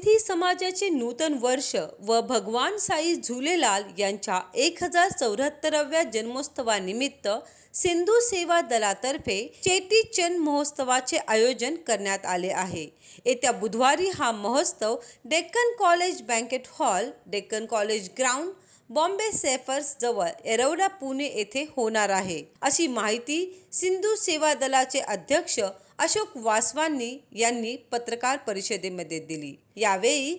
समाजाचे नूतन वर्ष व भगवान साई झुलेलाल यांच्या एक हजार चौऱ्याहत्तराव्या जन्मोत्सवानिमित्त सिंधू सेवा दलातर्फे चेटीचंद महोत्सवाचे आयोजन करण्यात आले आहे. येत्या बुधवारी हा महोत्सव Deccan college banquet hall Deccan college ground Bombay sappers जवळ एरवडा पुणे येथे होणार आहे. अशी माहिती सिंधू सेवा दलाचे अध्यक्ष अशोक वासवानी यांनी पत्रकार परिषदेमध्ये दिली. यावेळी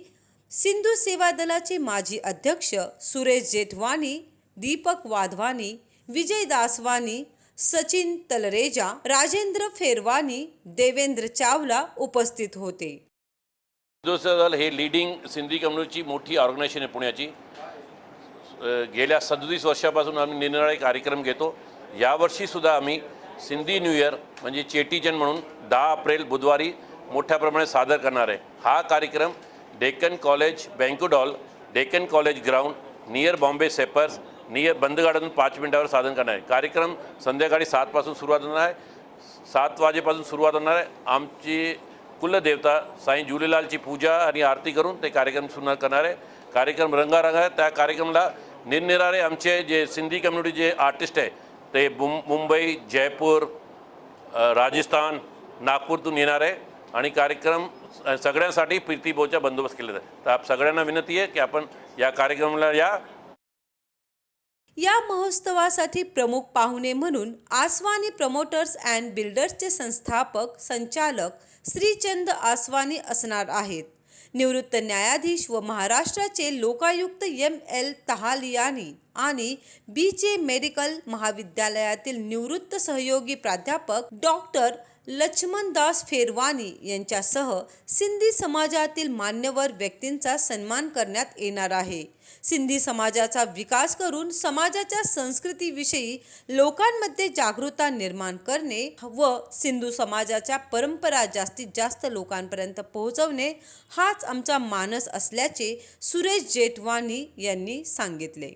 सिंधू सेवा दलाचे माजी अध्यक्ष सुरेश जेठवानी दीपक वाधवानी विजय दासवानी सचिन तलरेजा राजेंद्र फेरवानी देवेंद्र चावला उपस्थित होते. दल हे लिडिंग सिंधी कम्युनिटीची मोठी ऑर्गनायझेशन आहे पुण्याची. गेल्या सदतीस वर्षापासून आम्ही निरनिराळे कार्यक्रम घेतो. यावर्षीसुद्धा आम्ही सिंधी न्यू इयर म्हणजे चेटीजन म्हणून दहा एप्रिल बुधवारी मोठ्या प्रमाणात सादर करणार आहे. हा कार्यक्रम Deccan college banquet hall Deccan college ground near Bombay sappers near बंद पाच मिनिटावर सादर करणार आहे. कार्यक्रम संध्याकाळी सातपासून सुरुवात होणार आहे. सात वाजेपासून सुरुवात होणार आहे. आमची कुलदेवता साई झुलेलालची पूजा आणि आरती करून ते कार्यक्रम सुरू करणार आहे. कार्यक्रम रंगारंग आहे. त्या कार्यक्रमाला निरनिराळे आमचे जे सिंधी कम्युनिटी जे आर्टिस्ट आहे ते मुंबई जयपूर राजस्थान नागपूरतून येणार आहे आणि कार्यक्रम सगळ्यांसाठी सगळ्यांसाठी प्रीतीभोवचा बंदोबस्त केलेला आहे. तर आप सगळ्यांना विनंती आहे की आपण या कार्यक्रमाला या. या महोत्सवासाठी प्रमुख पाहुणे म्हणून आसवानी प्रमोटर्स अँड बिल्डर्सचे संस्थापक संचालक श्रीचंद आसवानी असणार आहेत. निवृत्त न्यायाधीश व महाराष्ट्राचे लोकायुक्त एम एल तहालियानी आणि बीचे मेडिकल महाविद्यालयातील निवृत्त सहयोगी प्राध्यापक डॉक्टर लक्ष्मणदास फेरवानी यांच्यासह सिंधी समाजातील मान्यवर व्यक्तींचा सन्मान करण्यात येणार आहे. सिंधी समाजाचा विकास करून समाजाच्या संस्कृतीविषयी लोकांमध्ये जागरूकता निर्माण करणे व सिंधू समाजाच्या परंपरा जास्तीत जास्त लोकांपर्यंत पोहोचवणे हाच आमचा मानस असल्याचे सुरेश जेठवानी यांनी सांगितले.